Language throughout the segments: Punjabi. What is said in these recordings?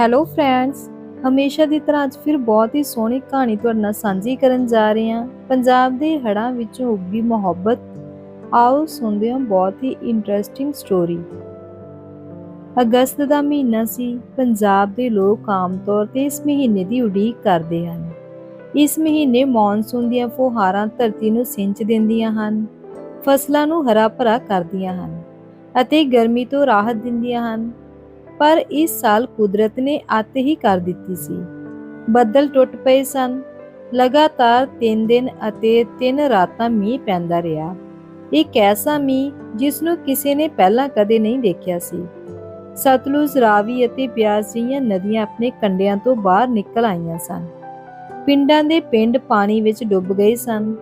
ਹੈਲੋ ਫਰੈਂਡਸ ਹਮੇਸ਼ਾ ਦੀ ਤਰ੍ਹਾਂ ਅੱਜ ਫਿਰ ਬਹੁਤ ਹੀ ਸੋਹਣੀ ਕਹਾਣੀ ਤੁਹਾਡੇ ਨਾਲ ਸਾਂਝੀ ਕਰਨ ਜਾ ਰਹੇ ਹਾਂ। ਪੰਜਾਬ ਦੇ ਹੜਾਂ ਵਿੱਚੋਂ ਉੱਗੀ ਮੁਹੱਬਤ। ਆਓ ਸੁਣਦੇ ਹਾਂ ਬਹੁਤ ਹੀ ਇੰਟਰਸਟਿੰਗ ਸਟੋਰੀ ਅਗਸਤ ਦਾ ਮਹੀਨਾ ਸੀ। ਪੰਜਾਬ ਦੇ ਲੋਕ ਆਮ ਤੌਰ ਤੇ ਇਸ ਮਹੀਨੇ ਦੀ ਉਡੀਕ ਕਰਦੇ ਹਨ। ਇਸ ਮਹੀਨੇ ਮੌਨਸੂਨ ਦੀਆਂ ਫੁਹਾਰਾਂ ਧਰਤੀ ਨੂੰ ਸਿੰਚ ਦਿੰਦੀਆਂ ਹਨ। ਫਸਲਾਂ ਨੂੰ ਹਰਾ ਭਰਾ ਕਰਦੀਆਂ ਹਨ ਅਤੇ ਗਰਮੀ ਤੋਂ ਰਾਹਤ ਦਿੰਦੀਆਂ ਹਨ। ਪਰ ਇਸ ਸਾਲ ਕੁਦਰਤ ਨੇ ਅੱਤ ਹੀ ਕਰ ਦਿੱਤੀ ਸੀ। ਬੱਦਲ ਟੁੱਟ ਪਏ ਸਨ। ਲਗਾਤਾਰ 3 ਦਿਨ ਅਤੇ 3 ਰਾਤਾਂ ਮੀਂਹ ਪੈਂਦਾ ਰਿਹਾ। ਇੱਕ ਐਸਾ ਮੀਂਹ ਜਿਸ ਨੂੰ ਕਿਸੇ ਨੇ ਪਹਿਲਾਂ ਕਦੇ ਨਹੀਂ ਦੇਖਿਆ ਸੀ। ਸਤਲੁਜ ਰਾਵੀ ਅਤੇ ਬਿਆਸ ਜਿਹੀਆਂ ਨਦੀਆਂ ਆਪਣੇ ਕੰਡਿਆਂ ਤੋਂ ਬਾਹਰ ਨਿਕਲ ਆਈਆਂ ਸਨ। ਪਿੰਡਾਂ ਦੇ ਪਿੰਡ ਪਾਣੀ ਵਿੱਚ ਡੁੱਬ ਗਏ ਸਨ।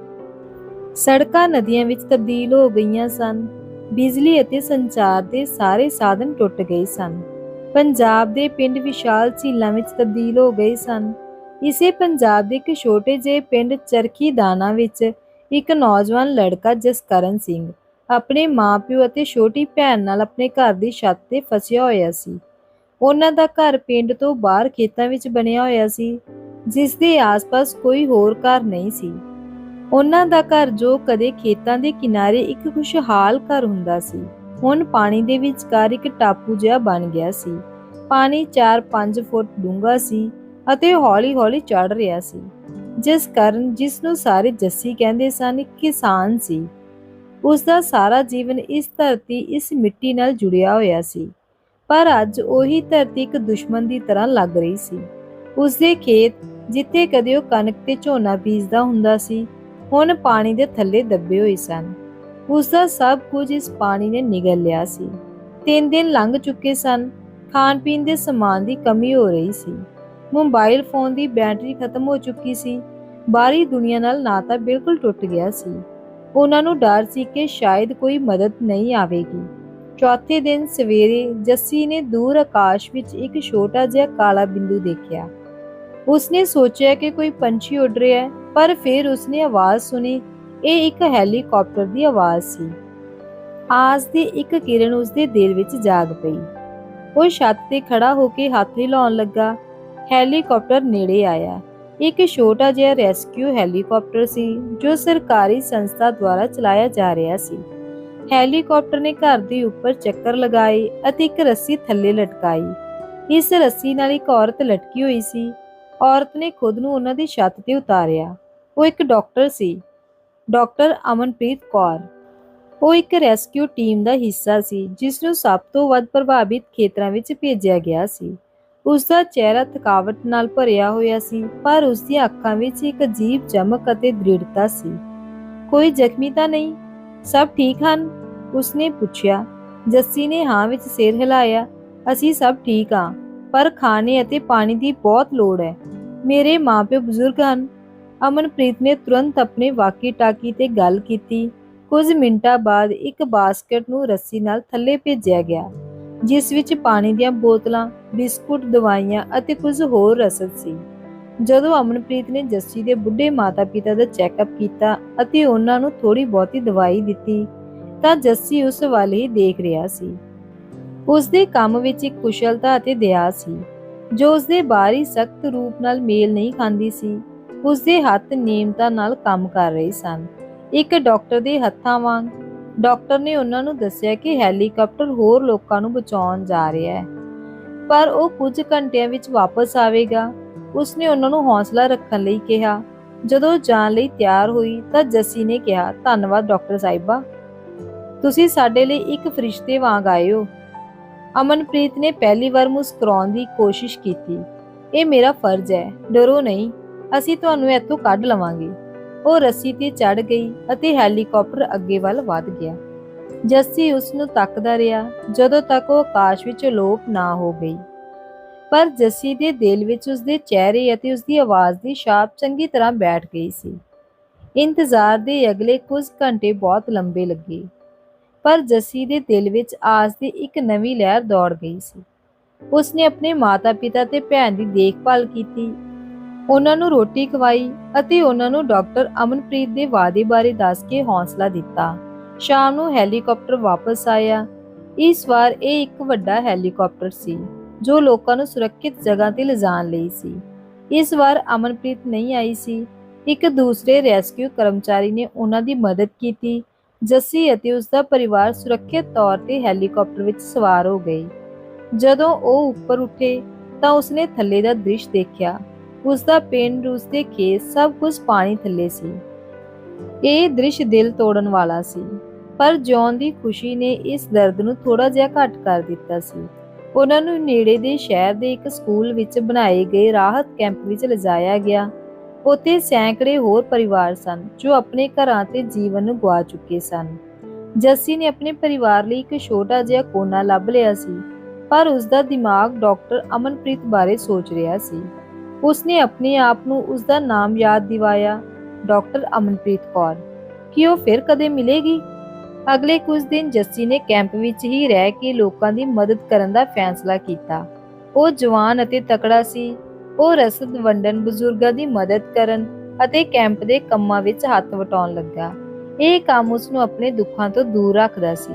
ਸੜਕਾਂ ਨਦੀਆਂ ਵਿੱਚ ਤਬਦੀਲ ਹੋ ਗਈਆਂ ਸਨ। ਬਿਜਲੀ ਅਤੇ ਸੰਚਾਰ ਦੇ ਸਾਰੇ ਸਾਧਨ ਟੁੱਟ ਗਏ ਸਨ। ਪੰਜਾਬ ਦੇ ਪਿੰਡ ਵਿਸ਼ਾਲ ਝੀਲਾਂ ਵਿੱਚ ਤਬਦੀਲ ਹੋ ਗਏ ਸਨ। ਇਸੇ ਪੰਜਾਬ ਦੇ ਇੱਕ ਛੋਟੇ ਜਿਹੇ ਪਿੰਡ ਚਰਖੀ ਦਾਣਾ ਵਿੱਚ ਇੱਕ ਨੌਜਵਾਨ ਲੜਕਾ ਜਸਕਰਨ ਸਿੰਘ ਆਪਣੇ ਮਾਪਿਓ ਅਤੇ ਛੋਟੀ ਭੈਣ ਨਾਲ ਆਪਣੇ ਘਰ ਦੀ ਛੱਤ ਤੇ ਫਸਿਆ ਹੋਇਆ ਸੀ। ਉਹਨਾਂ ਦਾ ਘਰ ਪਿੰਡ ਤੋਂ ਬਾਹਰ ਖੇਤਾਂ ਵਿੱਚ ਬਣਿਆ ਹੋਇਆ ਸੀ, ਜਿਸ ਦੇ ਆਸ-ਪਾਸ ਕੋਈ ਹੋਰ ਘਰ ਨਹੀਂ ਸੀ। ਉਹਨਾਂ ਦਾ ਘਰ ਜੋ ਕਦੇ ਖੇਤਾਂ ਦੇ ਕਿਨਾਰੇ ਇੱਕ ਖੁਸ਼ਹਾਲ ਘਰ ਹੁੰਦਾ ਸੀ। ਹੁਣ ਪਾਣੀ ਦੇ ਵਿਚਕਾਰ ਇੱਕ ਟਾਪੂ ਜਿਹਾ ਬਣ ਗਿਆ ਸੀ। ਪਾਣੀ 4-5 ਫੁੱਟ ਡੂੰਘਾ ਸੀ ਅਤੇ ਹੌਲੀ-ਹੌਲੀ ਚੜ ਰਿਹਾ ਸੀ। ਜਿਸ ਕਾਰਨ ਜਿਸ ਨੂੰ ਸਾਰੇ ਜੱਸੀ ਕਹਿੰਦੇ ਸਨ ਕਿਸਾਨ ਸੀ। ਉਸ ਦਾ ਸਾਰਾ ਜੀਵਨ ਇਸ ਧਰਤੀ, ਇਸ ਮਿੱਟੀ ਨਾਲ ਜੁੜਿਆ ਹੋਇਆ ਸੀ। ਪਰ ਅੱਜ ਉਹੀ ਧਰਤੀ ਇੱਕ ਦੁਸ਼ਮਣ ਦੀ ਤਰ੍ਹਾਂ ਲੱਗ ਰਹੀ ਸੀ। ਉਸ ਦੇ ਖੇਤ, ਜਿੱਥੇ ਕਦੇ ਉਹ ਕਣਕ ਤੇ ਝੋਨਾ ਬੀਜਦਾ ਹੁੰਦਾ ਸੀ, ਹੁਣ ਪਾਣੀ ਦੇ ਥੱਲੇ ਦੱਬੇ ਹੋਏ ਸਨ। ਉਸ ਦਾ ਸਭ ਕੁਝ ਇਸ ਪਾਣੀ ਨੇ ਨਿਗਲ ਲਿਆ ਸੀ। ਤਿੰਨ ਦਿਨ ਲੰਘ ਚੁੱਕੇ ਸਨ। ਖਾਣ ਪੀਣ ਦੇ ਸਮਾਨ ਦੀ ਕਮੀ ਹੋ ਰਹੀ ਸੀ। ਮੋਬਾਈਲ ਫੋਨ ਦੀ ਬੈਟਰੀ ਖਤਮ ਹੋ ਚੁੱਕੀ ਸੀ। ਬਾਹਰੀ ਦੁਨੀਆ ਨਾਲ ਨਾਤਾ ਬਿਲਕੁਲ ਟੁੱਟ ਗਿਆ ਸੀ। ਉਹਨਾਂ ਨੂੰ ਡਰ ਸੀ ਕਿ ਸ਼ਾਇਦ ਕੋਈ ਮਦਦ ਨਹੀਂ ਆਵੇਗੀ। ਚੌਥੇ ਦਿਨ ਸਵੇਰੇ ਜੱਸੀ ਨੇ ਦੂਰ ਆਕਾਸ਼ ਵਿੱਚ ਇੱਕ ਛੋਟਾ ਜਿਹਾ ਕਾਲਾ ਬਿੰਦੂ ਦੇਖਿਆ। ਉਸਨੇ ਸੋਚਿਆ ਕਿ ਕੋਈ ਪੰਛੀ ਉੱਡ ਰਿਹਾ ਹੈ, ਪਰ ਫਿਰ ਉਸਨੇ ਆਵਾਜ਼ ਸੁਣੀ ਇਹ ਇੱਕ ਹੈਲੀਕਾਪਟਰ ਦੀ ਆਵਾਜ਼ ਸੀ। ਆਸ ਦੀ ਇੱਕ ਕਿਰਨ ਉਸਦੇ ਦਿਲ ਵਿੱਚ ਜਾਗ ਪਈ। ਉਹ ਛੱਤ ਤੇ ਖੜਾ ਹੋ ਕੇ ਹੱਥ ਹਿਲਾਉਣ ਲੱਗਾ। ਹੈਲੀਕਾਪਟਰ ਨੇੜੇ ਆਇਆ। ਇੱਕ ਛੋਟਾ ਜਿਹਾ ਰੈਸਕਿਊ ਹੈਲੀਕਾਪਟਰ ਸੀ, ਜੋ ਸਰਕਾਰੀ ਸੰਸਥਾ ਦੁਆਰਾ ਚਲਾਇਆ ਜਾ ਰਿਹਾ ਸੀ। ਹੈਲੀਕਾਪਟਰ ਨੇ ਘਰ ਦੇ ਉੱਪਰ ਚੱਕਰ ਲਗਾਏ ਅਤੇ ਇੱਕ ਰੱਸੀ ਥੱਲੇ ਲਟਕਾਈ। ਇਸ ਰੱਸੀ ਨਾਲ ਇੱਕ ਔਰਤ ਲਟਕੀ ਹੋਈ ਸੀ। ਔਰਤ ਨੇ ਖੁਦ ਨੂੰ ਉਹਨਾਂ ਦੀ ਛੱਤ ਤੇ ਉਤਾਰਿਆ। ਉਹ ਇੱਕ ਡਾਕਟਰ ਸੀ। ਡਾਕਟਰ ਅਮਨਪ੍ਰੀਤ ਕੌਰ। ਉਹ ਇੱਕ ਰੈਸਕਿਊ ਟੀਮ ਦਾ ਹਿੱਸਾ ਸੀ, ਜਿਸ ਨੂੰ ਸਭ ਤੋਂ ਵੱਧ ਪ੍ਰਭਾਵਿਤ ਖੇਤਰਾਂ ਵਿੱਚ ਭੇਜਿਆ ਗਿਆ ਸੀ। ਉਸ ਦਾ ਚਿਹਰਾ ਥਕਾਵਟ ਨਾਲ ਭਰਿਆ ਹੋਇਆ ਸੀ, ਪਰ ਉਸ ਦੀਆਂ ਅੱਖਾਂ ਵਿੱਚ ਇੱਕ ਅਜੀਬ ਚਮਕ ਅਤੇ ਦ੍ਰਿੜਤਾ ਸੀ। ਕੋਈ ਜ਼ਖਮੀ ਤਾਂ ਨਹੀਂ? ਸਭ ਠੀਕ ਹਨ? ਉਸਨੇ ਪੁੱਛਿਆ। ਜੱਸੀ ਨੇ ਹਾਂ ਵਿੱਚ ਸਿਰ ਹਿਲਾਇਆ। ਅਸੀਂ ਸਭ ਠੀਕ ਹਾਂ, ਪਰ ਖਾਣੇ ਅਤੇ ਪਾਣੀ ਦੀ ਬਹੁਤ ਲੋੜ ਹੈ। ਮੇਰੇ ਮਾਪੇ ਬਜ਼ੁਰਗ ਹਨ। ਅਮਨਪ੍ਰੀਤ ਨੇ ਤੁਰੰਤ ਆਪਣੇ ਵਾਕੀ ਟਾਕੀ ਤੇ ਗੱਲ ਕੀਤੀ। ਕੁਝ ਮਿੰਟਾਂ ਬਾਅਦ ਇੱਕ ਬਾਸਕਟ ਨੂੰ ਰੱਸੀ ਨਾਲ ਥੱਲੇ ਭੇਜਿਆ ਗਿਆ, ਜਿਸ ਵਿੱਚ ਪਾਣੀ ਦੀਆਂ ਬੋਤਲਾਂ, ਬਿਸਕੁਟ, ਦਵਾਈਆਂ ਅਤੇ ਕੁਝ ਹੋਰ ਰਸਦ ਸੀ। ਜਦੋਂ ਅਮਨਪ੍ਰੀਤ ਨੇ ਜੱਸੀ ਦੇ ਬੁੱਢੇ ਮਾਤਾ-ਪਿਤਾ ਦਾ ਚੈੱਕਅਪ ਕੀਤਾ ਅਤੇ ਉਹਨਾਂ ਨੂੰ ਥੋੜੀ ਬਹੁਤੀ ਦਵਾਈ ਦਿੱਤੀ, ਤਾਂ ਜੱਸੀ ਉਸ ਵੱਲ ਹੀ ਦੇਖ ਰਿਹਾ ਸੀ। ਉਸ ਦੇ ਕੰਮ ਵਿੱਚ ਇੱਕ ਕੁਸ਼ਲਤਾ ਅਤੇ ਦਇਆ ਸੀ, ਜੋ ਉਸ ਦੇ ਬਾਹਰੀ ਸਖਤ ਰੂਪ ਨਾਲ ਮੇਲ ਨਹੀਂ ਖਾਂਦੀ ਸੀ। ਉਸ ਦੇ ਹੱਥ ਨਿਯਮਤਾ ਨਾਲ ਕੰਮ ਕਰ ਰਹੇ ਸਨ। ਇੱਕ ਡਾਕਟਰ ਦੇ ਹੱਥਾਂ ਵਾਂਗ, ਡਾਕਟਰ ਨੇ ਉਹਨਾਂ ਨੂੰ ਦੱਸਿਆ ਕਿ ਹੈਲੀਕਾਪਟਰ ਹੋਰ ਲੋਕਾਂ ਨੂੰ ਬਚਾਉਣ ਜਾ ਰਿਹਾ ਹੈ। ਪਰ ਉਹ ਕੁਝ ਘੰਟਿਆਂ ਵਿੱਚ ਵਾਪਸ ਆਵੇਗਾ। ਉਸਨੇ ਉਹਨਾਂ ਨੂੰ ਹੌਸਲਾ ਰੱਖਣ ਲਈ ਕਿਹਾ। ਜਦੋਂ ਜਾਣ ਲਈ ਤਿਆਰ ਹੋਈ ਤਾਂ ਜੱਸੀ ਨੇ ਕਿਹਾ, ਧੰਨਵਾਦ ਡਾਕਟਰ ਸਾਹਿਬਾ। ਤੁਸੀਂ ਸਾਡੇ ਲਈ ਇੱਕ ਫਰਿਸ਼ਤੇ ਵਾਂਗ ਆਏ ਹੋ। ਅਮਨਪ੍ਰੀਤ ਨੇ ਪਹਿਲੀ ਵਾਰ ਮੁਸਕਰਾਉਣ ਦੀ ਕੋਸ਼ਿਸ਼ ਕੀਤੀ। ਇਹ ਮੇਰਾ ਫਰਜ਼ ਹੈ। ਡਰੋ ਨਹੀਂ। ਅਸੀਂ ਤੁਹਾਨੂੰ ਇੱਥੋਂ ਕੱਢ ਲਵਾਂਗੇ। ਉਹ ਰੱਸੀ ਤੇ ਚੜ ਗਈ ਅਤੇ ਹੈਲੀਕਾਪਟਰ ਅੱਗੇ ਵੱਲ ਵਧ ਗਿਆ। ਜੱਸੀ ਉਸ ਨੂੰ ਤੱਕਦਾ ਰਿਹਾ ਜਦੋਂ ਤੱਕ ਉਹ ਆਕਾਸ਼ ਵਿੱਚ ਲੋਪ ਨਾ ਹੋ ਗਈ। ਪਰ ਜੱਸੀ ਦੇ ਦਿਲ ਵਿੱਚ ਉਸ ਦੇ ਚਿਹਰੇ ਅਤੇ ਉਸ ਦੀ ਆਵਾਜ਼ ਦੀ ਛਾਪ ਚੰਗੀ ਤਰ੍ਹਾਂ ਬੈਠ ਗਈ ਸੀ। ਇੰਤਜ਼ਾਰ ਦੇ ਅਗਲੇ ਕੁਝ ਘੰਟੇ ਬਹੁਤ ਲੰਬੇ ਲੱਗੇ। ਪਰ ਜੱਸੀ ਦੇ ਦਿਲ ਵਿੱਚ ਆਸ ਦੀ ਇੱਕ ਨਵੀਂ ਲਹਿਰ ਦੌੜ ਗਈ ਸੀ। ਉਸਨੇ ਆਪਣੇ ਮਾਤਾ-ਪਿਤਾ ਤੇ ਭੈਣ ਦੀ ਦੇਖਭਾਲ ਕੀਤੀ ਉਹਨਾਂ ਨੂੰ ਰੋਟੀ ਖਵਾਈ ਅਤੇ ਉਹਨਾਂ ਨੂੰ ਡਾਕਟਰ ਅਮਨਪ੍ਰੀਤ ਦੇ ਵਾਅਦੇ ਬਾਰੇ ਦੱਸ ਕੇ ਹੌਸਲਾ ਦਿੱਤਾ। ਸ਼ਾਮ ਨੂੰ ਹੈਲੀਕਾਪਟਰ ਵਾਪਸ ਆਇਆ। ਇਸ ਵਾਰ ਇਹ ਇੱਕ ਵੱਡਾ ਹੈਲੀਕਾਪਟਰ ਸੀ, ਜੋ ਲੋਕਾਂ ਨੂੰ ਸੁਰੱਖਿਅਤ ਜਗ੍ਹਾ ਤੇ ਲਿਜਾਣ ਲਈ ਸੀ। ਇਸ ਵਾਰ ਅਮਨਪ੍ਰੀਤ ਨਹੀਂ ਆਈ ਸੀ। ਇੱਕ ਦੂਸਰੇ ਰੈਸਕਿਊ ਕਰਮਚਾਰੀ ਨੇ ਉਹਨਾਂ ਦੀ ਮਦਦ ਕੀਤੀ, ਜੱਸੀ ਅਤੇ ਉਸ ਦਾ ਪਰਿਵਾਰ ਸੁਰੱਖਿਅਤ ਤੌਰ ਤੇ ਹੈਲੀਕਾਪਟਰ ਵਿੱਚ ਸਵਾਰ ਹੋ ਗਏ। ਜਦੋਂ ਉਹ ਉੱਪਰ ਉੱਠੇ ਤਾਂ ਉਸਨੇ ਥੱਲੇ ਦਾ ਦ੍ਰਿਸ਼ ਦੇਖਿਆ। ਉਸ ਦਾ ਪਿੰਡ ਉਸ ਦੇ ਖੇਤ ਸਭ ਕੁਝ ਪਾਣੀ ਥੱਲੇ ਸੀ। ਇਹ ਦ੍ਰਿਸ਼ ਦਿਲ ਤੋੜਨ ਵਾਲਾ ਸੀ, ਪਰ ਜੌਨ ਦੀ ਖੁਸ਼ੀ ਨੇ ਇਸ ਦਰਦ ਨੂੰ ਥੋੜਾ ਜਿਹਾ ਘੱਟ ਕਰ ਦਿੱਤਾ ਸੀ। ਉਹਨਾਂ ਨੂੰ ਨੇੜੇ ਦੇ ਸ਼ਹਿਰ ਦੇ ਇੱਕ ਸਕੂਲ ਵਿੱਚ ਬਣਾਏ ਗਏ ਰਾਹਤ ਕੈਂਪ ਵਿੱਚ ਲਿਜਾਇਆ ਗਿਆ। ਉੱਥੇ ਸੈਂਕੜੇ ਹੋਰ ਪਰਿਵਾਰ ਸਨ ਜੋ ਆਪਣੇ ਘਰਾਂ ਤੇ ਜੀਵਨ ਨੂੰ ਗਵਾ ਚੁੱਕੇ ਸਨ। ਜੱਸੀ ਨੇ ਆਪਣੇ ਪਰਿਵਾਰ ਲਈ ਇੱਕ ਛੋਟਾ ਜਿਹਾ ਕੋਨਾ ਲੱਭ ਲਿਆ ਸੀ, ਪਰ ਉਸ ਦਾ ਦਿਮਾਗ ਡਾਕਟਰ ਅਮਨਪ੍ਰੀਤ ਬਾਰੇ ਸੋਚ ਰਿਹਾ ਸੀ। ਉਸਨੇ ਆਪਣੇ ਆਪ ਨੂੰ ਉਸ ਦਾ ਨਾਮ ਯਾਦ ਦਿਵਾਇਆ, ਡਾਕਟਰ ਅਮਨਪ੍ਰੀਤ ਕੌਰ। ਕਿ ਉਹ ਫਿਰ ਕਦੇ ਮਿਲੇਗੀ? ਅਗਲੇ ਕੁਝ ਦਿਨ ਜੱਸੀ ਨੇ ਕੈਂਪ ਵਿੱਚ ਹੀ ਰਹਿ ਕੇ ਲੋਕਾਂ ਦੀ ਮਦਦ ਕਰਨ ਦਾ ਫੈਸਲਾ ਕੀਤਾ। ਉਹ ਜਵਾਨ ਅਤੇ ਤਕੜਾ ਸੀ। ਉਹ ਰਸਦ ਵੰਡਣ ਬਜ਼ੁਰਗਾਂ ਦੀ ਮਦਦ ਕਰਨ ਅਤੇ ਕੈਂਪ ਦੇ ਕੰਮਾਂ ਵਿੱਚ ਹੱਥ ਵਟਾਉਣ ਲੱਗਾ। ਇਹ ਕੰਮ ਉਸ ਨੂੰ ਆਪਣੇ ਦੁੱਖਾਂ ਤੋਂ ਦੂਰ ਰੱਖਦਾ ਸੀ।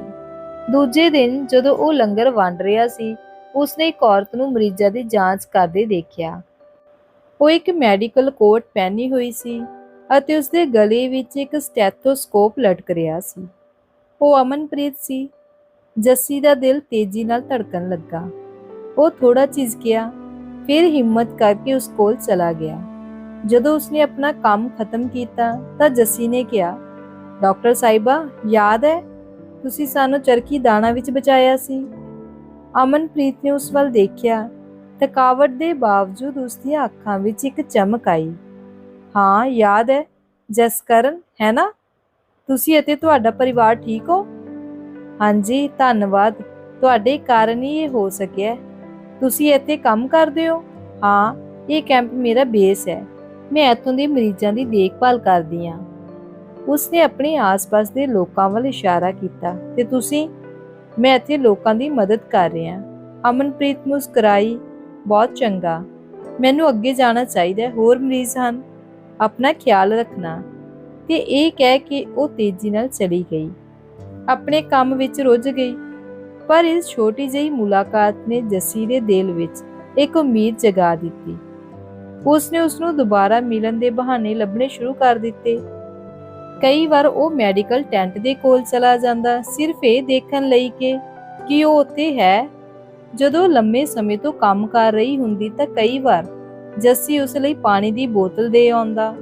ਦੂਜੇ ਦਿਨ ਜਦੋਂ ਉਹ ਲੰਗਰ ਵੰਡ ਰਿਹਾ ਸੀ, ਉਸਨੇ ਇੱਕ ਔਰਤ ਨੂੰ ਮਰੀਜ਼ਾਂ ਦੀ ਜਾਂਚ ਕਰਦੇ ਦੇਖਿਆ। ਉਹ ਇੱਕ ਮੈਡੀਕਲ ਕੋਟ ਪਹਿਨੀ ਹੋਈ ਸੀ ਅਤੇ ਉਸਦੇ ਗਲੇ ਵਿੱਚ ਇੱਕ ਸਟੈਥੋਸਕੋਪ ਲਟਕ ਰਿਹਾ ਸੀ। ਉਹ ਅਮਨਪ੍ਰੀਤ ਸੀ। ਜੱਸੀ ਦਾ ਦਿਲ ਤੇਜ਼ੀ ਨਾਲ ਧੜਕਣ ਲੱਗਾ। ਉਹ ਥੋੜਾ ਝਿਜਕਿਆ, ਫਿਰ ਹਿੰਮਤ ਕਰਕੇ ਉਸ ਕੋਲ ਚਲਾ ਗਿਆ। ਜਦੋਂ ਉਸਨੇ ਆਪਣਾ ਕੰਮ ਖਤਮ ਕੀਤਾ ਤਾਂ ਜੱਸੀ ਨੇ ਕਿਹਾ, ਡਾਕਟਰ ਸਾਹਿਬਾ, ਯਾਦ ਹੈ? ਤੁਸੀਂ ਸਾਨੂੰ ਚਰਖੀ ਦਾਣਾ ਵਿੱਚ ਬਚਾਇਆ ਸੀ? ਅਮਨਪ੍ਰੀਤ ਨੇ ਉਸ ਵੱਲ ਦੇਖਿਆ ਥਕਾਵਟ ਦੇ ਬਾਵਜੂਦ ਉਸ ਦੀਆਂ ਅੱਖਾਂ ਵਿੱਚ ਇੱਕ ਚਮਕ ਆਈ। ਹਾਂ, ਯਾਦ ਹੈ, ਜਸਕਰਨ, ਹੈ ਨਾ? ਤੁਸੀਂ ਅਤੇ ਤੁਹਾਡਾ ਪਰਿਵਾਰ ਠੀਕ ਹੋ? ਹਾਂਜੀ, ਧੰਨਵਾਦ। ਤੁਹਾਡੇ ਕਾਰਨ ਹੀ ਇਹ ਹੋ ਸਕਿਆ ਤੁਸੀਂ ਇੱਥੇ ਕੰਮ ਕਰਦੇ ਹੋ? ਹਾਂ, ਇਹ ਕੈਂਪ ਮੇਰਾ ਬੇਸ ਹੈ। ਮੈਂ ਇੱਥੋਂ ਦੇ ਮਰੀਜ਼ਾਂ ਦੀ ਦੇਖਭਾਲ ਕਰਦੀ ਹਾਂ। ਉਸਨੇ ਆਪਣੇ ਆਸ-ਪਾਸ ਦੇ ਲੋਕਾਂ ਵੱਲ ਇਸ਼ਾਰਾ ਕੀਤਾ ਤੇ ਤੁਸੀਂ, ਮੈਂ ਇੱਥੇ ਲੋਕਾਂ ਦੀ ਮਦਦ ਕਰ ਰਿਹਾ। ਅਮਨਪ੍ਰੀਤ ਮੁਸਕਰਾਈ ਬਹੁਤ ਚੰਗਾ। ਮੈਨੂੰ ਅੱਗੇ ਜਾਣਾ ਚਾਹੀਦਾ ਹੋਰ ਮਰੀਜ਼ ਹਨ। ਆਪਣਾ ਖਿਆਲ ਰੱਖਣਾ। ਤੇ ਇਹ ਕਹਿ ਕੇ ਉਹ ਤੇਜ਼ੀ ਨਾਲ ਚਲੀ ਗਈ। ਆਪਣੇ ਕੰਮ ਵਿੱਚ ਰੁੱਝ ਗਈ। ਪਰ ਇਸ ਛੋਟੀ ਜਿਹੀ ਮੁਲਾਕਾਤ ਨੇ ਜੱਸੀ ਦੇ ਦਿਲ ਵਿੱਚ ਇੱਕ ਉਮੀਦ ਜਗਾ ਦਿੱਤੀ। ਉਸਨੇ ਉਸ ਨੂੰ ਦੁਬਾਰਾ ਮਿਲਣ ਦੇ ਬਹਾਨੇ ਲੱਭਣੇ ਸ਼ੁਰੂ ਕਰ ਦਿੱਤੇ। ਕਈ ਵਾਰ ਉਹ ਮੈਡੀਕਲ ਟੈਂਟ ਦੇ ਕੋਲ ਚਲਾ ਜਾਂਦਾ, ਸਿਰਫ ਇਹ ਦੇਖਣ ਲਈ ਕਿ ਕਿ ਉਹ ਉੱਥੇ ਹੈ। ਜਦੋਂ ਲੰਮੇ ਸਮੇਂ ਤੋਂ ਕੰਮ ਕਰ ਰਹੀ ਹੁੰਦੀ ਤਾਂ ਕਈ ਵਾਰ ਜੱਸੀ ਉਸ ਲਈ ਪਾਣੀ ਦੀ ਬੋਤਲ ਦੇ ਆਉਂਦਾ।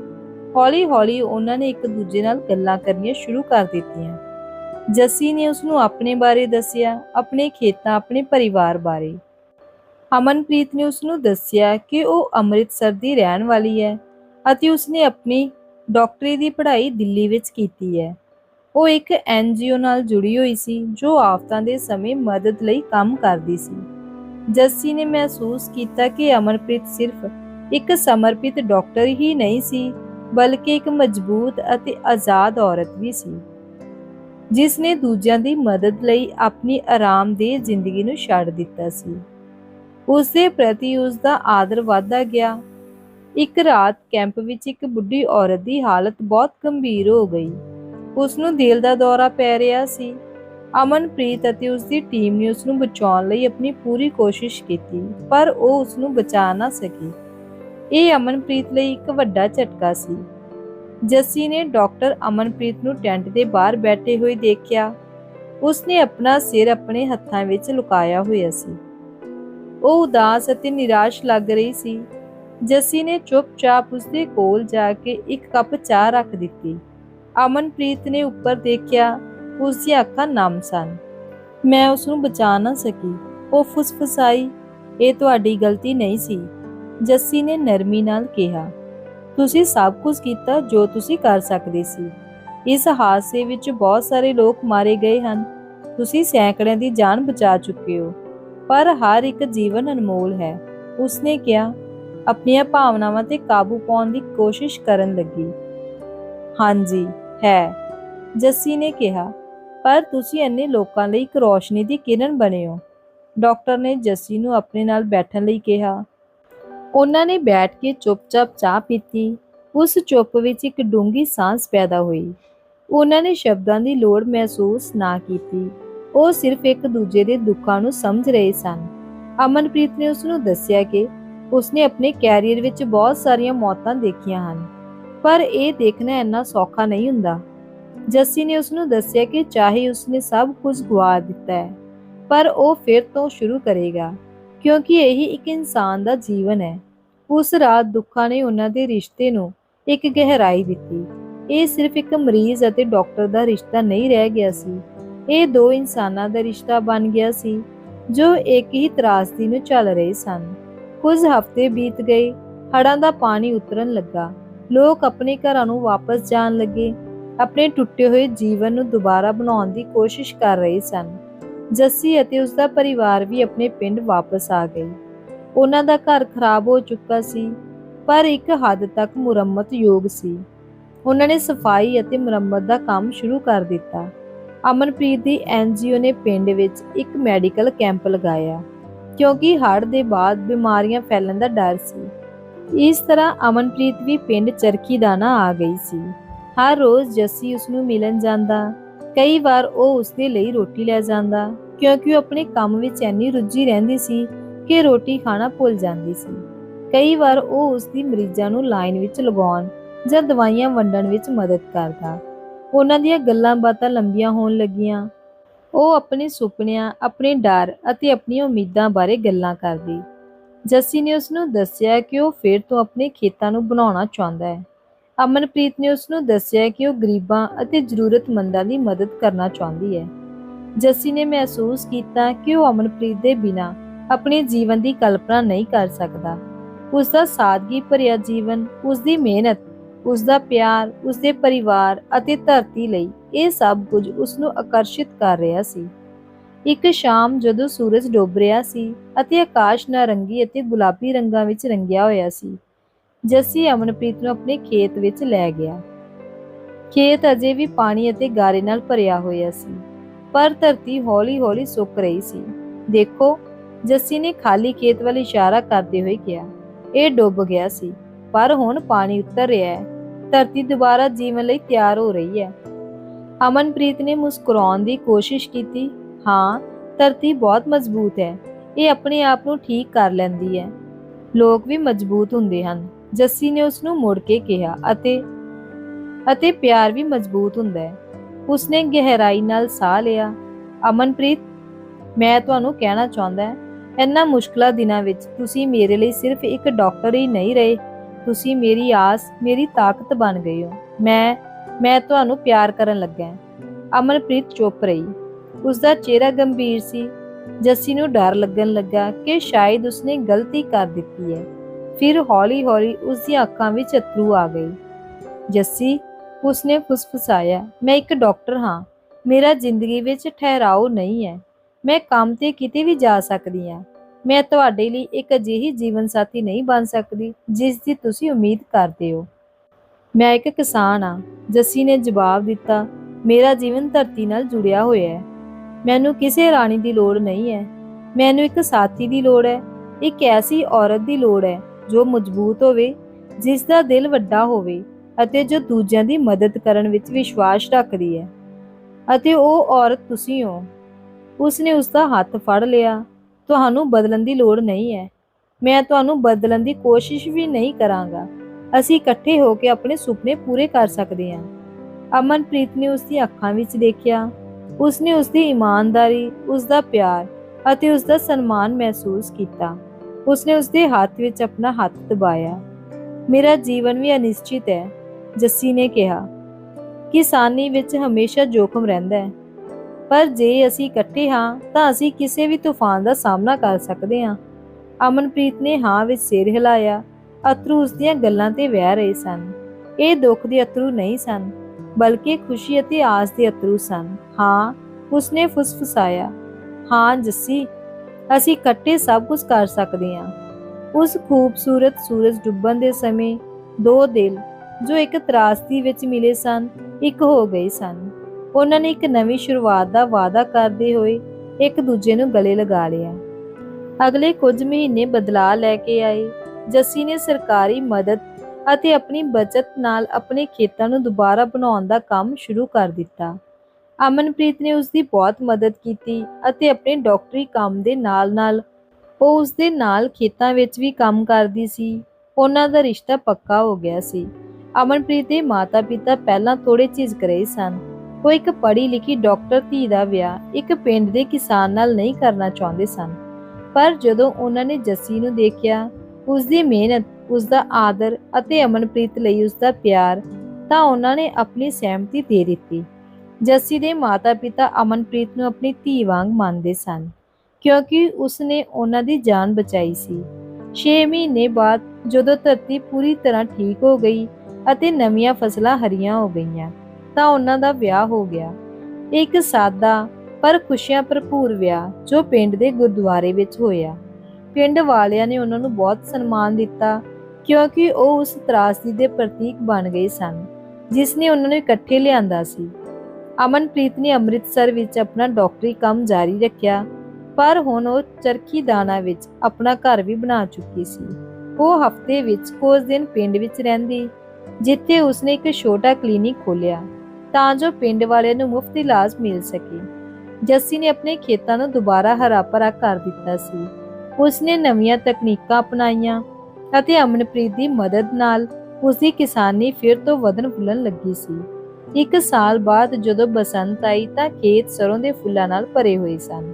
ਹੌਲੀ-ਹੌਲੀ ਉਹਨਾਂ ਨੇ ਇੱਕ ਦੂਜੇ ਨਾਲ ਗੱਲਾਂ ਕਰਨੀਆਂ ਸ਼ੁਰੂ ਕਰ ਦਿੱਤੀਆਂ। ਜੱਸੀ ਨੇ ਉਸ ਨੂੰ ਆਪਣੇ ਬਾਰੇ ਦੱਸਿਆ, ਆਪਣੇ ਖੇਤਾਂ, ਆਪਣੇ ਪਰਿਵਾਰ ਬਾਰੇ। ਅਮਨਪ੍ਰੀਤ ਨੇ ਉਸ ਨੂੰ ਦੱਸਿਆ ਕਿ ਉਹ ਅੰਮ੍ਰਿਤਸਰ ਦੀ ਰਹਿਣ ਵਾਲੀ ਹੈ ਅਤੇ ਉਸਨੇ ਆਪਣੀ ਡਾਕਟਰੀ ਦੀ ਪੜ੍ਹਾਈ ਦਿੱਲੀ ਵਿੱਚ ਕੀਤੀ ਹੈ। ਉਹ ਇੱਕ ਐਨਜੀਓ ਨਾਲ ਜੁੜੀ ਹੋਈ ਸੀ, ਜੋ ਆਫਤਾਂ ਦੇ ਸਮੇਂ ਮਦਦ ਲਈ ਕੰਮ ਕਰਦੀ ਸੀ। ਜੱਸੀ ਨੇ ਮਹਿਸੂਸ ਕੀਤਾ ਕਿ ਅਮਨਪ੍ਰੀਤ ਸਿਰਫ ਇੱਕ ਸਮਰਪਿਤ ਡਾਕਟਰ ਹੀ ਨਹੀਂ ਸੀ, ਬਲਕਿ ਇੱਕ ਮਜ਼ਬੂਤ ਅਤੇ ਆਜ਼ਾਦ ਔਰਤ ਵੀ ਸੀ। ਜਿਸ ਨੇ ਦੂਜਿਆਂ ਦੀ ਮਦਦ ਲਈ ਆਪਣੀ ਆਰਾਮਦੇਹ ਜ਼ਿੰਦਗੀ ਨੂੰ ਛੱਡ ਦਿੱਤਾ ਸੀ। ਉਸ ਦੇ ਪ੍ਰਤੀ ਉਸ ਦਾ ਆਦਰ ਵਧਦਾ ਗਿਆ। ਇੱਕ ਰਾਤ ਕੈਂਪ ਵਿੱਚ ਇੱਕ ਬੁੱਢੀ ਔਰਤ ਦੀ ਹਾਲਤ ਬਹੁਤ ਗੰਭੀਰ ਹੋ ਗਈ। ਉਸ ਨੂੰ ਦਿਲ ਦਾ ਦੌਰਾ ਪੈ ਰਿਹਾ ਸੀ। ਅਮਨਪ੍ਰੀਤ ਅਤੇ ਉਸ ਦੀ ਟੀਮ ਨੇ ਉਸ ਨੂੰ ਬਚਾਉਣ ਲਈ ਆਪਣੀ ਪੂਰੀ ਕੋਸ਼ਿਸ਼ ਕੀਤੀ, ਪਰ ਉਹ ਉਸ ਨੂੰ ਬਚਾ ਨਾ ਸਕੀ। ਇਹ ਅਮਨਪ੍ਰੀਤ ਲਈ ਇੱਕ ਵੱਡਾ ਝਟਕਾ ਸੀ। ਜੱਸੀ ਨੇ ਡਾਕਟਰ ਅਮਨਪ੍ਰੀਤ ਨੂੰ ਟੈਂਟ ਦੇ ਬਾਹਰ ਬੈਠੇ ਹੋਏ ਦੇਖਿਆ। ਉਸਨੇ ਆਪਣਾ ਸਿਰ ਆਪਣੇ ਹੱਥਾਂ ਵਿੱਚ ਲੁਕਾਇਆ ਹੋਇਆ ਸੀ। ਉਹ ਉਦਾਸ ਅਤੇ ਨਿਰਾਸ਼ ਲੱਗ ਰਹੀ ਸੀ। ਜੱਸੀ ਨੇ ਚੁੱਪਚਾਪ ਉਸਦੇ ਕੋਲ ਜਾ ਕੇ ਇੱਕ ਕੱਪ ਚਾਹ ਰੱਖ ਦਿੱਤੀ। ਅਮਨਪ੍ਰੀਤ ਨੇ ਉੱਪਰ ਦੇਖਿਆ, ਉਸ ਦੀਆਂ ਅੱਖਾਂ ਨਮ ਸਨ। ਮੈਂ ਉਸ ਨੂੰ ਬਚਾ ਨਾ ਸਕੀ। ਉਹ ਫੁਸਫੁਸਾਈ, ਇਹ ਤੁਹਾਡੀ ਗਲਤੀ ਨਹੀਂ ਸੀ, ਜੱਸੀ ਨੇ ਨਰਮੀ ਨਾਲ ਕਿਹਾ। ਤੁਸੀਂ ਸਭ ਕੁਝ ਕੀਤਾ ਜੋ ਤੁਸੀਂ ਕਰ ਸਕਦੇ ਸੀ। ਇਸ ਹਾਦਸੇ ਵਿੱਚ ਬਹੁਤ ਸਾਰੇ ਲੋਕ ਮਾਰੇ ਗਏ ਹਨ। ਤੁਸੀਂ ਸੈਂਕੜਿਆਂ ਦੀ ਜਾਨ ਬਚਾ ਚੁੱਕੇ ਹੋ। ਪਰ ਹਰ ਇੱਕ ਜੀਵਨ ਅਨਮੋਲ ਹੈ। ਉਸਨੇ ਕਿਹਾ, ਆਪਣੀਆਂ ਭਾਵਨਾਵਾਂ ਤੇ ਕਾਬੂ ਪਾਉਣ ਦੀ ਕੋਸ਼ਿਸ਼ ਕਰਨ ਲੱਗੀ। ਹਾਂਜੀ। ਹੈ। ਜੱਸੀ ਨੇ ਕਿਹਾ, ਪਰ ਤੁਸੀਂ ਇੰਨੇ ਲੋਕਾਂ ਲਈ ਇੱਕ ਰੋਸ਼ਨੀ ਦੀ ਕਿਰਨ ਬਣੇ ਹੋ। ਡਾਕਟਰ ਨੇ ਜੱਸੀ ਨੂੰ ਆਪਣੇ ਨਾਲ ਬੈਠਣ ਲਈ ਕਿਹਾ। ਉਹਨਾਂ ਨੇ ਬੈਠ ਕੇ ਚੁੱਪਚਾਪ ਚਾਹ ਪੀਤੀ। ਉਸ ਚੁੱਪ ਵਿੱਚ ਇੱਕ ਡੂੰਗੀ ਸਾਹ ਪੈਦਾ ਹੋਈ। ਉਹਨਾਂ ਨੇ ਸ਼ਬਦਾਂ ਦੀ ਲੋੜ ਮਹਿਸੂਸ ਨਾ ਕੀਤੀ। ਉਹ ਸਿਰਫ ਇੱਕ ਦੂਜੇ ਦੇ ਦੁੱਖਾਂ ਨੂੰ ਸਮਝ ਰਹੇ ਸਨ। ਅਮਨਪ੍ਰੀਤ ਨੇ ਉਸ ਨੂੰ ਦੱਸਿਆ ਕਿ ਉਸਨੇ ਆਪਣੇ ਕੈਰੀਅਰ ਵਿੱਚ ਬਹੁਤ ਸਾਰੀਆਂ ਮੌਤਾਂ ਦੇਖੀਆਂ ਹਨ। ਪਰ ਇਹ ਦੇਖਣਾ ਇੰਨਾ ਸੌਖਾ ਨਹੀਂ ਹੁੰਦਾ। ਜੱਸੀ ਨੇ ਉਸ ਨੂੰ ਦੱਸਿਆ ਕਿ ਚਾਹੇ ਉਸਨੇ ਸਭ ਕੁਝ ਗਵਾ ਦਿੱਤਾ ਹੈ, ਪਰ ਉਹ ਫਿਰ ਤੋਂ ਸ਼ੁਰੂ ਕਰੇਗਾ, ਕਿਉਂਕਿ ਇਹੀ ਇੱਕ ਇਨਸਾਨ ਦਾ ਜੀਵਨ ਹੈ। ਉਸ ਰਾਤ ਦੁੱਖਾਂ ਨੇ ਉਹਨਾਂ ਦੇ ਰਿਸ਼ਤੇ ਨੂੰ ਇੱਕ ਗਹਿਰਾਈ ਦਿੱਤੀ। ਇਹ ਸਿਰਫ ਇੱਕ ਮਰੀਜ਼ ਅਤੇ ਡਾਕਟਰ ਦਾ ਰਿਸ਼ਤਾ ਨਹੀਂ ਰਹਿ ਗਿਆ ਸੀ। ਇਹ ਦੋ ਇਨਸਾਨਾਂ ਦਾ ਰਿਸ਼ਤਾ ਬਣ ਗਿਆ ਸੀ, ਜੋ ਇੱਕ ਹੀ ਤਰਾਸਦੀ ਨੂੰ ਚੱਲ ਰਹੇ ਸਨ। ਕੁਝ ਹਫ਼ਤੇ ਬੀਤ ਗਏ, ਹੜ੍ਹਾਂ ਦਾ ਪਾਣੀ ਉਤਰਨ ਲੱਗਾ। ਲੋਕ ਆਪਣੇ ਘਰਾਂ ਨੂੰ ਵਾਪਸ ਜਾਣ ਲੱਗੇ। ਆਪਣੇ ਟੁੱਟੇ ਹੋਏ ਜੀਵਨ ਨੂੰ ਦੁਬਾਰਾ ਬਣਾਉਣ ਦੀ ਕੋਸ਼ਿਸ਼ ਕਰ ਰਹੇ ਸਨ। ਜੱਸੀ ਅਤੇ ਉਸ ਦਾ ਪਰਿਵਾਰ ਵੀ ਆਪਣੇ ਪਿੰਡ ਵਾਪਸ ਆ ਗਏ। ਉਹਨਾਂ ਦਾ ਘਰ ਖਰਾਬ ਹੋ ਚੁੱਕਾ ਸੀ, ਪਰ ਇੱਕ ਹੱਦ ਤੱਕ ਮੁਰੰਮਤ ਯੋਗ ਸੀ। ਉਹਨਾਂ ਨੇ ਸਫ਼ਾਈ ਅਤੇ ਮੁਰੰਮਤ ਦਾ ਕੰਮ ਸ਼ੁਰੂ ਕਰ ਦਿੱਤਾ। ਅਮਨਪ੍ਰੀਤ ਦੀ ਐਨਜੀਓ ਨੇ ਪਿੰਡ ਵਿੱਚ ਇੱਕ ਮੈਡੀਕਲ ਕੈਂਪ ਲਗਾਇਆ, ਕਿਉਂਕਿ ਹੜ੍ਹ ਦੇ ਬਾਅਦ ਬਿਮਾਰੀਆਂ ਫੈਲਣ ਦਾ ਡਰ ਸੀ। ਇਸ ਤਰ੍ਹਾਂ ਅਮਨਪ੍ਰੀਤ ਵੀ ਪਿੰਡ ਚਰਖੀ ਦਾਣਾ ਆ ਗਈ ਸੀ। ਹਰ ਰੋਜ਼ ਜੱਸੀ ਉਸ ਨੂੰ ਮਿਲਣ ਜਾਂਦਾ। ਕਈ ਵਾਰ ਉਹ ਉਸ ਦੇ ਲਈ ਰੋਟੀ ਲੈ ਜਾਂਦਾ, ਕਿਉਂਕਿ ਉਹ ਆਪਣੇ ਕੰਮ ਵਿੱਚ ਇੰਨੀ ਰੁੱਝੀ ਰਹਿੰਦੀ ਸੀ ਕਿ ਰੋਟੀ ਖਾਣਾ ਭੁੱਲ ਜਾਂਦੀ ਸੀ। ਕਈ ਵਾਰ ਉਹ ਉਸ ਦੀ ਮਰੀਜ਼ਾਂ ਨੂੰ ਲਾਈਨ ਵਿੱਚ ਲਗਾਉਣ ਜਾਂ ਦਵਾਈਆਂ ਵੰਡਣ ਵਿੱਚ ਮਦਦ ਕਰਦਾ। ਉਹਨਾਂ ਦੀਆਂ ਗੱਲਾਂ ਬਾਤਾਂ ਲੰਬੀਆਂ ਹੋਣ ਲੱਗੀਆਂ। ਉਹ ਆਪਣੇ ਸੁਪਨਿਆਂ, ਆਪਣੇ ਡਰ ਅਤੇ ਆਪਣੀਆਂ ਉਮੀਦਾਂ ਬਾਰੇ ਗੱਲਾਂ ਕਰਦੀ। ਜੱਸੀ ਨੇ ਉਸ ਨੂੰ ਦੱਸਿਆ ਕਿ ਉਹ ਫਿਰ ਤੋਂ ਆਪਣੇ ਖੇਤਾਂ ਨੂੰ ਬਣਾਉਣਾ ਚਾਹੁੰਦਾ ਹੈ। ਅਮਨਪ੍ਰੀਤ ਨੇ ਉਸ ਨੂੰ ਦੱਸਿਆ ਕਿ ਉਹ ਗਰੀਬਾਂ ਅਤੇ ਜ਼ਰੂਰਤਮੰਦਾਂ ਦੀ ਮਦਦ ਕਰਨਾ ਚਾਹੁੰਦੀ ਹੈ। ਜੱਸੀ ਨੇ ਮਹਿਸੂਸ ਕੀਤਾ ਕਿ ਉਹ ਅਮਨਪ੍ਰੀਤ ਦੇ ਬਿਨਾਂ ਆਪਣੇ ਜੀਵਨ ਦੀ ਕਲਪਨਾ ਨਹੀਂ ਕਰ ਸਕਦਾ। ਉਸ ਦਾ ਸਾਦਗੀ ਭਰਿਆ ਜੀਵਨ ਉਸ ਦੀ ਮਿਹਨਤ ਉਸ ਦਾ ਪਿਆਰ ਉਸ ਦੇ ਪਰਿਵਾਰ ਅਤੇ ਧਰਤੀ ਲਈ ਇਹ ਸਭ ਕੁਝ ਉਸ ਨੂੰ ਆਕਰਸ਼ਿਤ ਕਰ ਰਿਹਾ ਸੀ। ਇੱਕ ਸ਼ਾਮ ਜਦੋਂ ਸੂਰਜ ਡੁੱਬ ਰਿਹਾ ਸੀ ਅਤੇ ਆਕਾਸ਼ ਨਾਰੰਗੀ ਅਤੇ ਗੁਲਾਬੀ ਰੰਗਾਂ ਵਿੱਚ ਰੰਗਿਆ ਹੋਇਆ ਸੀ, ਜੱਸੀ ਅਮਨਪ੍ਰੀਤ ਨੂੰ ਆਪਣੇ ਖੇਤ ਵਿੱਚ ਲੈ ਗਿਆ। ਖੇਤ ਅਜੇ ਵੀ ਪਾਣੀ ਅਤੇ ਗਾਰੇ ਨਾਲ ਭਰਿਆ ਹੋਇਆ ਸੀ, ਪਰ ਧਰਤੀ ਹੌਲੀ-ਹੌਲੀ ਸੁੱਕ ਰਹੀ ਸੀ। ਦੇਖੋ, ਜੱਸੀ ਨੇ ਖਾਲੀ ਖੇਤ ਵੱਲ ਇਸ਼ਾਰਾ ਕਰਦੇ ਹੋਏ ਕਿਹਾ, ਇਹ ਡੁੱਬ ਗਿਆ ਸੀ, ਪਰ ਹੁਣ ਪਾਣੀ ਉਤਰ ਰਿਹਾ ਹੈ। ਧਰਤੀ ਦੁਬਾਰਾ ਜੀਵਨ ਲਈ ਤਿਆਰ ਹੋ ਰਹੀ ਹੈ। ਅਮਨਪ੍ਰੀਤ ਨੇ ਮੁਸਕਰਾਉਣ ਦੀ ਕੋਸ਼ਿਸ਼ ਕੀਤੀ ਹਾਂ, ਧਰਤੀ ਬਹੁਤ ਮਜ਼ਬੂਤ ਹੈ। ਇਹ ਆਪਣੇ ਆਪ ਨੂੰ ਠੀਕ ਕਰ ਲੈਂਦੀ ਹੈ। ਲੋਕ ਵੀ ਮਜ਼ਬੂਤ ਹੁੰਦੇ ਹਨ। ਜੱਸੀ ਨੇ ਉਸ ਨੂੰ ਮੁੜ ਕੇ ਕਿਹਾ ਅਤੇ ਅਤੇ ਪਿਆਰ ਵੀ ਮਜ਼ਬੂਤ ਹੁੰਦਾ ਹੈ। ਉਸਨੇ ਗਹਿਰਾਈ ਨਾਲ ਸਾਹ ਲਿਆ। ਅਮਨਪ੍ਰੀਤ, ਮੈਂ ਤੁਹਾਨੂੰ ਕਹਿਣਾ ਚਾਹੁੰਦਾ ਹਾਂ, ਇੰਨਾ ਮੁਸ਼ਕਲਾਂ ਦਿਨਾਂ ਵਿੱਚ ਤੁਸੀਂ ਮੇਰੇ ਲਈ ਸਿਰਫ ਇੱਕ ਡਾਕਟਰ ਹੀ ਨਹੀਂ ਰਹੇ। ਤੁਸੀਂ ਮੇਰੀ ਆਸ, ਮੇਰੀ ਤਾਕਤ ਬਣ ਗਏ ਹੋ। ਮੈਂ ਮੈਂ ਤੁਹਾਨੂੰ ਪਿਆਰ ਕਰਨ ਲੱਗਾ ਅਮਨਪ੍ਰੀਤ ਚੁੱਪ ਰਹੀ। ਉਸ ਦਾ ਚਿਹਰਾ ਗੰਭੀਰ ਸੀ। ਜੱਸੀ ਨੂੰ ਡਰ ਲੱਗਣ ਲੱਗਾ ਕਿ ਸ਼ਾਇਦ ਉਸਨੇ ਗਲਤੀ ਕਰ ਦਿੱਤੀ ਹੈ। ਫਿਰ ਹੌਲੀ-ਹੌਲੀ ਉਸ ਦੀਆਂ ਅੱਖਾਂ ਵਿੱਚ ਅਥਰੂ ਆ ਗਏ ਜੱਸੀ, ਉਸਨੇ ਫੁਸਫੁਸਾਇਆ, ਮੈਂ ਇੱਕ ਡਾਕਟਰ ਹਾਂ। ਮੇਰਾ ਜ਼ਿੰਦਗੀ ਵਿੱਚ ਠਹਿਰਾਓ ਨਹੀਂ ਹੈ। ਮੈਂ ਕੰਮ ਤੇ ਕਿਤੇ ਵੀ ਜਾ ਸਕਦੀ ਹਾਂ। ਮੈਂ ਤੁਹਾਡੇ ਲਈ ਇੱਕ ਅਜਿਹੀ ਜੀਵਨ ਸਾਥੀ ਨਹੀਂ ਬਣ ਸਕਦੀ, ਜਿਸ ਦੀ ਤੁਸੀਂ ਉਮੀਦ ਕਰਦੇ ਹੋ। ਮੈਂ ਇੱਕ ਕਿਸਾਨ ਹਾਂ। ਜੱਸੀ ਨੇ ਜਵਾਬ ਦਿੱਤਾ। ਮੇਰਾ ਜੀਵਨ ਧਰਤੀ ਨਾਲ ਜੁੜਿਆ ਹੋਇਆ ਹੈ। ਮੈਨੂੰ ਕਿਸੇ ਰਾਣੀ ਦੀ ਲੋੜ ਨਹੀਂ ਹੈ। ਮੈਨੂੰ ਇੱਕ ਸਾਥੀ ਦੀ ਲੋੜ ਹੈ। ਇੱਕ ਐਸੀ ਔਰਤ ਦੀ ਲੋੜ ਹੈ ਜੋ ਮਜ਼ਬੂਤ ਹੋਵੇ ਜਿਸ ਦਾ ਦਿਲ ਵੱਡਾ ਹੋਵੇ ਅਤੇ ਜੋ ਦੂਜਿਆਂ ਦੀ ਮਦਦ ਕਰਨ ਵਿੱਚ ਵਿਸ਼ਵਾਸ ਰੱਖਦੀ ਹੈ। ਅਤੇ ਉਹ ਔਰਤ ਤੁਸੀਂ ਹੋ। ਉਸਨੇ ਉਸ ਦਾ ਹੱਥ ਫੜ ਲਿਆ। ਤੁਹਾਨੂੰ ਬਦਲਣ ਦੀ ਲੋੜ ਨਹੀਂ ਹੈ। ਮੈਂ ਤੁਹਾਨੂੰ ਬਦਲਣ ਦੀ ਕੋਸ਼ਿਸ਼ ਵੀ ਨਹੀਂ ਕਰਾਂਗਾ। ਅਸੀਂ ਇਕੱਠੇ ਹੋ ਕੇ ਆਪਣੇ ਸੁਪਨੇ ਪੂਰੇ ਕਰ ਸਕਦੇ ਹਾਂ। ਅਮਨਪ੍ਰੀਤ ਨੇ ਉਸ ਦੀ ਅੱਖਾਂ ਵਿੱਚ ਦੇਖਿਆ। ਉਸਨੇ ਉਸ ਦੀ ਇਮਾਨਦਾਰੀ ਉਸ ਦਾ ਪਿਆਰ ਅਤੇ ਉਸ ਦਾ ਸਨਮਾਨ ਮਹਿਸੂਸ ਕੀਤਾ। ਉਸਨੇ ਉਸ ਦੇ ਹੱਥ ਵਿੱਚ ਆਪਣਾ ਹੱਥ ਦਬਾਇਆ। ਮੇਰਾ ਜੀਵਨ ਵੀ ਅਨਿਸ਼ਚਿਤ ਹੈ, ਜੱਸੀ ਨੇ ਕਿਹਾ। ਕਿਸਾਨੀ ਵਿੱਚ ਹਮੇਸ਼ਾ ਜੋਖਮ ਰਹਿੰਦਾ ਹੈ। ਪਰ ਜੇ ਅਸੀਂ ਇਕੱਠੇ ਹਾਂ, ਤਾਂ ਅਸੀਂ ਕਿਸੇ ਵੀ ਤੂਫਾਨ ਦਾ ਸਾਹਮਣਾ ਕਰ ਸਕਦੇ ਹਾਂ। ਅਮਨਪ੍ਰੀਤ ਨੇ ਹਾਂ ਵਿੱਚ ਸਿਰ ਹਿਲਾਇਆ। ਅਥਰੂ ਉਸ ਦੀਆਂ ਗੱਲਾਂ ਤੇ ਵਹਿ ਰਹੇ ਸਨ। ਇਹ ਦੁੱਖ ਦੇ ਅਥਰੂ ਨਹੀਂ ਸਨ। ਬਲਕਿ ਖੁਸ਼ੀ ਅਤੇ ਆਸ ਦੇ ਅਥਰੂ ਸਨ। ਹਾਂ, ਉਸਨੇ ਫੁਸਫੁਸਾਇਆ ਹਾਂ, ਜੱਸੀ, ਅਸੀਂ ਇਕੱਠੇ ਸਭ ਕੁਝ ਕਰ ਸਕਦੇ ਹਾਂ। ਉਸ ਖੂਬਸੂਰਤ ਸੂਰਜ ਡੁੱਬਣ ਦੇ ਸਮੇਂ ਦੋ ਦਿਲ, ਜੋ ਇੱਕ ਤਰਾਸਦੀ ਵਿੱਚ ਮਿਲੇ ਸਨ, ਇੱਕ ਹੋ ਗਏ ਸਨ। ਉਹਨਾਂ ਨੇ ਇੱਕ ਨਵੀਂ ਸ਼ੁਰੂਆਤ ਦਾ ਵਾਅਦਾ ਕਰਦੇ ਹੋਏ ਇੱਕ ਦੂਜੇ ਨੂੰ ਗਲੇ ਲਗਾ ਲਿਆ। ਅਗਲੇ ਕੁਝ ਮਹੀਨੇ ਬਦਲਾਅ ਲੈ ਕੇ ਆਏ। ਜੱਸੀ ਨੇ ਸਰਕਾਰੀ ਮਦਦ ਅਤੇ ਆਪਣੀ ਬਚਤ ਨਾਲ ਆਪਣੇ ਖੇਤਾਂ ਨੂੰ ਦੁਬਾਰਾ ਬਣਾਉਣ ਦਾ ਕੰਮ ਸ਼ੁਰੂ ਕਰ ਦਿੱਤਾ। ਅਮਨਪ੍ਰੀਤ ਨੇ ਉਸ ਦੀ ਬਹੁਤ ਮਦਦ ਕੀਤੀ ਅਤੇ ਆਪਣੇ ਡਾਕਟਰੀ ਕੰਮ ਦੇ ਨਾਲ-ਨਾਲ ਉਹ ਉਸ ਦੇ ਨਾਲ ਖੇਤਾਂ ਵਿੱਚ ਵੀ ਕੰਮ ਕਰਦੀ ਸੀ। ਉਹਨਾਂ ਦਾ ਰਿਸ਼ਤਾ ਪੱਕਾ ਹੋ ਗਿਆ ਸੀ। ਅਮਨਪ੍ਰੀਤ ਦੇ ਮਾਤਾ-ਪਿਤਾ ਪਹਿਲਾਂ ਥੋੜੇ ਝਿਜਕ ਰਹੇ ਸਨ। ਉਹ ਇੱਕ ਪੜ੍ਹੀ ਲਿਖੀ ਡਾਕਟਰ ਧੀ ਦਾ ਵਿਆਹ ਇੱਕ ਪਿੰਡ ਦੇ ਕਿਸਾਨ ਨਾਲ ਨਹੀਂ ਕਰਨਾ ਚਾਹੁੰਦੇ ਸਨ। ਪਰ ਜਦੋਂ ਉਹਨਾਂ ਨੇ ਜੱਸੀ ਨੂੰ ਦੇਖਿਆ ਉਸ ਦੀ ਮਿਹਨਤ ਉਸ ਦਾ ਆਦਰ ਅਤੇ ਅਮਨਪ੍ਰੀਤ ਲਈ ਉਸ ਦਾ ਪਿਆਰ ਤਾਂ ਉਹਨਾਂ ਨੇ ਆਪਣੀ ਸਹਿਮਤੀ ਦੇ ਦਿੱਤੀ। ਜੱਸੀ ਦੇ ਮਾਤਾ-ਪਿਤਾ ਅਮਨਪ੍ਰੀਤ ਨੂੰ ਆਪਣੀ ਧੀ ਵਾਂਗ ਮੰਨਦੇ ਸਨ, ਕਿਉਂਕਿ ਉਸ ਨੇ ਉਹਨਾਂ ਦੀ ਜਾਨ ਬਚਾਈ ਸੀ। 6 ਮਹੀਨੇ ਬਾਅਦ ਜਦੋਂ ਧਰਤੀ ਪੂਰੀ ਤਰ੍ਹਾਂ ਠੀਕ ਹੋ ਗਈ ਅਤੇ ਨਵੀਆਂ ਫਸਲਾਂ ਹਰੀਆਂ ਹੋ ਗਈਆਂ, ਤਾਂ ਉਹਨਾਂ ਦਾ ਵਿਆਹ ਹੋ ਗਿਆ। ਇੱਕ ਸਾਦਾ ਪਰ ਖੁਸ਼ੀਆਂ ਭਰਪੂਰ ਵਿਆਹ ਜੋ ਪਿੰਡ ਦੇ ਗੁਰਦੁਆਰੇ ਵਿੱਚ ਹੋਇਆ। ਪਿੰਡ ਵਾਲਿਆਂ ਨੇ ਉਹਨਾਂ ਨੂੰ ਬਹੁਤ ਸਨਮਾਨ ਦਿੱਤਾ ਕਿਉਂਕਿ ਉਹ ਉਸ ਤਰਾਸਦੀ ਦੇ ਪ੍ਰਤੀਕ ਬਣ ਗਏ ਸਨ, ਜਿਸ ਨੇ ਉਹਨਾਂ ਨੂੰ ਇਕੱਠੇ ਲਿਆਂਦਾ ਸੀ। ਅਮਨਪ੍ਰੀਤ ਨੇ ਅੰਮ੍ਰਿਤਸਰ ਵਿੱਚ ਆਪਣਾ ਡਾਕਟਰੀ ਕੰਮ ਜਾਰੀ ਰੱਖਿਆ, ਪਰ ਹੁਣ ਉਹ ਚਰਖੀ ਦਾਣਾ ਵਿੱਚ ਆਪਣਾ ਘਰ ਵੀ ਬਣਾ ਚੁੱਕੀ ਸੀ। ਉਹ ਹਫ਼ਤੇ ਵਿੱਚ ਕੁਝ ਦਿਨ ਪਿੰਡ ਵਿੱਚ ਰਹਿੰਦੀ, ਜਿੱਥੇ ਉਸਨੇ ਇੱਕ ਛੋਟਾ ਕਲੀਨਿਕ ਖੋਲ੍ਹਿਆ, ਤਾਂ ਜੋ ਪਿੰਡ ਵਾਲਿਆਂ ਨੂੰ ਮੁਫਤ ਇਲਾਜ ਮਿਲ ਸਕੇ। ਜੱਸੀ ਨੇ ਆਪਣੇ ਖੇਤਾਂ ਨੂੰ ਦੁਬਾਰਾ ਹਰਾ ਭਰਾ ਕਰ ਦਿੱਤਾ ਸੀ। ਉਸਨੇ ਨਵੀਆਂ ਤਕਨੀਕਾਂ ਅਪਣਾਈਆਂ ਅਤੇ ਅਮਨਪ੍ਰੀਤ ਦੀ ਮਦਦ ਨਾਲ ਉਸਦੀ ਕਿਸਾਨੀ ਫਿਰ ਤੋਂ ਵਧਣ ਫੁੱਲਣ ਲੱਗੀ ਸੀ। ਇੱਕ ਸਾਲ ਬਾਅਦ ਜਦੋਂ ਬਸੰਤ ਆਈ ਤਾਂ ਖੇਤ ਸਰੋਂ ਦੇ ਫੁੱਲਾਂ ਨਾਲ ਭਰੇ ਹੋਏ ਸਨ।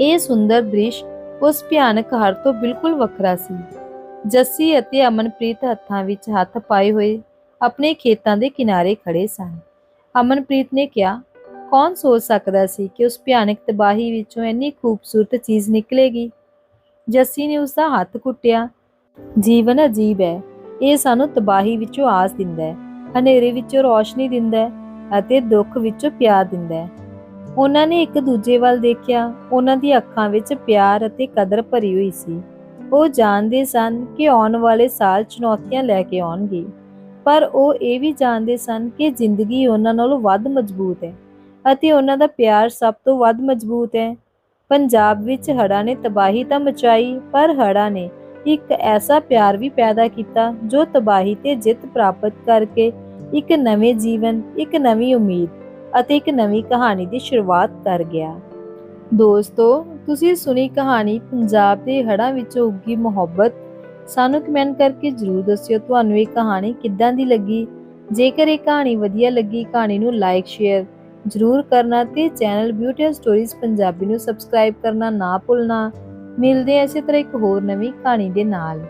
ਇਹ ਸੁੰਦਰ ਦ੍ਰਿਸ਼ ਉਸ ਭਿਆਨਕ ਹਰ ਤੋਂ ਬਿਲਕੁਲ ਵੱਖਰਾ ਸੀ। ਜੱਸੀ ਅਤੇ ਅਮਨਪ੍ਰੀਤ ਹੱਥਾਂ ਵਿੱਚ ਹੱਥ ਪਾਏ ਹੋਏ ਆਪਣੇ ਖੇਤਾਂ ਦੇ ਕਿਨਾਰੇ ਖੜੇ ਸਨ। ਅਮਨਪ੍ਰੀਤ ਨੇ ਕਿਹਾ, ਕੌਣ ਸੋਚ ਸਕਦਾ ਸੀ ਕਿ ਉਸ ਭਿਆਨਕ ਤਬਾਹੀ ਵਿੱਚੋਂ ਇੰਨੀ ਖੂਬਸੂਰਤ ਚੀਜ਼ ਨਿਕਲੇਗੀ? ਜੱਸੀ ਨੇ ਉਸ ਦਾ ਹੱਥ ਕੁੱਟਿਆ। ਜੀਵਨ ਅਜੀਬ ਹੈ। ਇਹ ਸਾਨੂੰ ਤਬਾਹੀ ਵਿੱਚੋਂ ਆਸ ਦਿੰਦਾ ਹੈ, ਹਨੇਰੇ ਵਿੱਚੋਂ ਰੋਸ਼ਨੀ ਦਿੰਦਾ ਹੈ ਅਤੇ ਦੁੱਖ ਵਿੱਚੋਂ ਪਿਆਰ ਦਿੰਦਾ ਹੈ। ਉਹਨਾਂ ਨੇ ਇੱਕ ਦੂਜੇ ਵੱਲ ਦੇਖਿਆ। ਉਹਨਾਂ ਦੀ ਅੱਖਾਂ ਵਿੱਚ ਪਿਆਰ ਅਤੇ ਕਦਰ ਭਰੀ ਹੋਈ ਸੀ। ਉਹ ਜਾਣਦੇ ਸਨ ਕਿ ਆਉਣ ਵਾਲੇ ਸਾਲ ਚੁਣੌਤੀਆਂ ਲੈ ਕੇ ਆਉਣਗੇ। ਪਰ ਉਹ ਇਹ ਵੀ ਜਾਣਦੇ ਸਨ ਕਿ ਜ਼ਿੰਦਗੀ ਉਹਨਾਂ ਨਾਲੋਂ ਵੱਧ ਮਜ਼ਬੂਤ ਹੈ ਅਤੇ ਉਹਨਾਂ ਦਾ ਪਿਆਰ ਸਭ ਤੋਂ ਵੱਧ ਮਜ਼ਬੂਤ ਹੈ। ਪੰਜਾਬ ਵਿੱਚ ਹੜ੍ਹਾਂ ਨੇ ਤਬਾਹੀ ਤਾਂ ਮਚਾਈ, ਪਰ ਹੜ੍ਹਾਂ ਨੇ ਇੱਕ ਐਸਾ ਪਿਆਰ ਵੀ ਪੈਦਾ ਕੀਤਾ ਜੋ ਤਬਾਹੀ ਤੇ ਜਿੱਤ ਪ੍ਰਾਪਤ ਕਰਕੇ ਇੱਕ ਨਵੇਂ ਜੀਵਨ, ਇੱਕ ਨਵੀਂ ਉਮੀਦ ਅਤੇ ਇੱਕ ਨਵੀਂ ਕਹਾਣੀ ਦੀ ਸ਼ੁਰੂਆਤ ਕਰ ਗਿਆ। ਦੋਸਤੋ, ਤੁਸੀਂ ਸੁਣੀ ਕਹਾਣੀ ਪੰਜਾਬ ਦੇ ਹੜ੍ਹਾਂ ਵਿੱਚ ਉੱਗੀ ਮੁਹੱਬਤ। ਸਾਨੂੰ ਕਮੈਂਟ ਕਰਕੇ ਜਰੂਰ ਦੱਸਿਓ ਤੁਹਾਨੂੰ ਇਹ ਕਹਾਣੀ ਕਿੱਦਾਂ ਦੀ ਲੱਗੀ। ਜੇਕਰ ਇਹ ਕਹਾਣੀ ਵਧੀਆ ਲੱਗੀ, ਕਹਾਣੀ ਨੂੰ ਲਾਈਕ, ਸ਼ੇਅਰ ਜਰੂਰ ਕਰਨਾ ਤੇ ਚੈਨਲ ਬਿਊਟੀ ਸਟੋਰੀਜ਼ ਪੰਜਾਬੀ ਨੂੰ ਸਬਸਕ੍ਰਾਈਬ ਕਰਨਾ ਨਾ ਭੁੱਲਣਾ। ਮਿਲਦੇ ਹਾਂ ਇਸੇ ਤਰ੍ਹਾਂ ਇੱਕ ਹੋਰ ਨਵੀਂ ਕਹਾਣੀ ਦੇ ਨਾਲ।